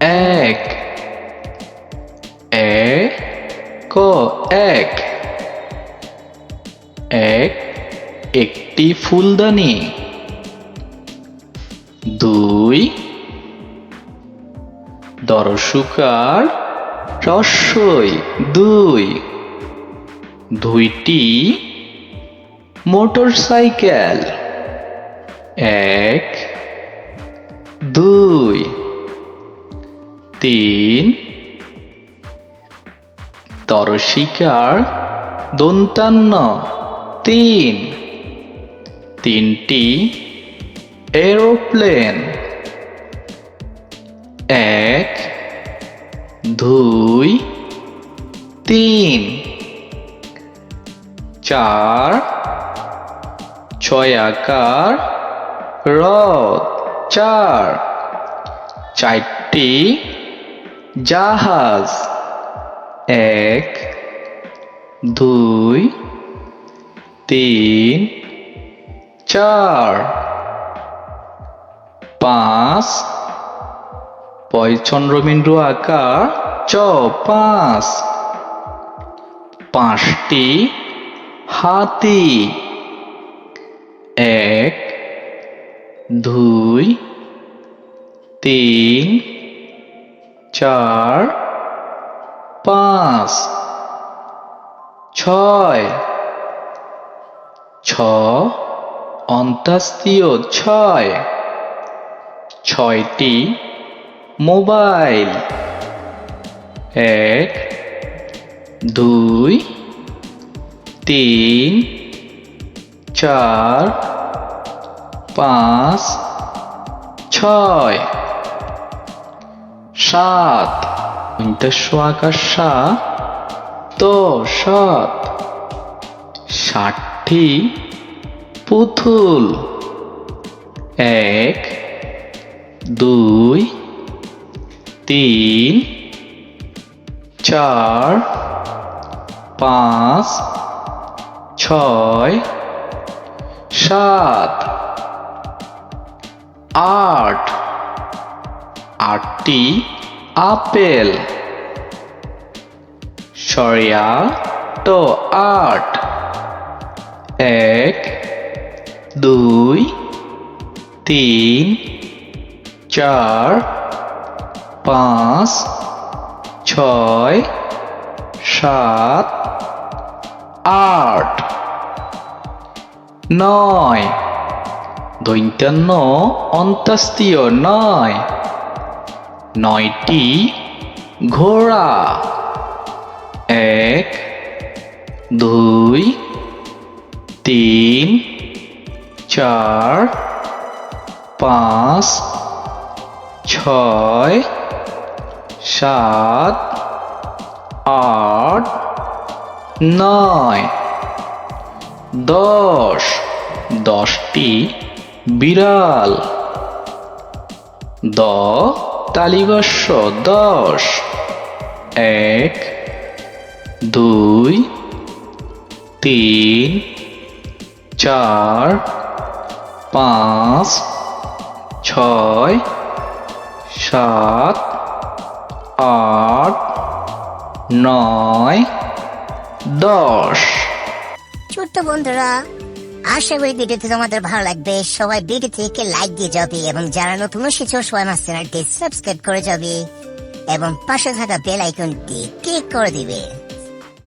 এক। এ ক এক। এক একটি ফুলদানি। দুই দর্শকার রস্যই দুই দুইটি মোটরসাইকেল। এক দুই তিন। দর্শিকার দন্তান্ন। তিন। তিনটি এরোপ্লেন। এক, দুই, তিন। চার, ছয় আকার রথ। চার। চারটি জাহাজ। এক, দুই, তিন, চার। পাঁচ, পয়চন্দ্রবিন্দু আকার চ, পাঁচ। পাঁচটি হাতি। এক, দুই, তিন চার পাঁচ ছয় ছ অন্তাস্তীয় ছয় ছয়টি মোবাইল এক দুই তিন চার পাঁচ ছয়। সাত। পঞ্চাশ আকার সা তো সাত। ষাটটি পুতুল। এক, দুই, তিন, চার, পাঁচ, ছয়, সাত। আট। আটটি আপেল। সরিয়া তো আট। এক, দুই, তিন, চার, পাঁচ, ছয়, সাত, আট। নয়। দৈন্তান্ন অন্তাস্তীয় নয়। নয়টি ঘোড়া। এক, দুই, তিন, চার, পাঁচ, ছয়, সাত, আট, নয়। দশ। দশটি বিড়াল। দ তালিবস্য দশ। এক দুই তিন চার পাঁচ ছয় সাত আট নয় দশ। ছোট্ট বন্ধুরা আশা করি ভিডিওটি তোমাদের ভালো লাগবে। সবাই ভিডিওটিকে লাইক দিয়ে যাবে এবং যারা নতুন এসেছ, সবাই আমার চ্যানেলটি সাবস্ক্রাইব করে যাবে এবং পাশে থাকা বেল আইকনটি ক্লিক করে দিবে।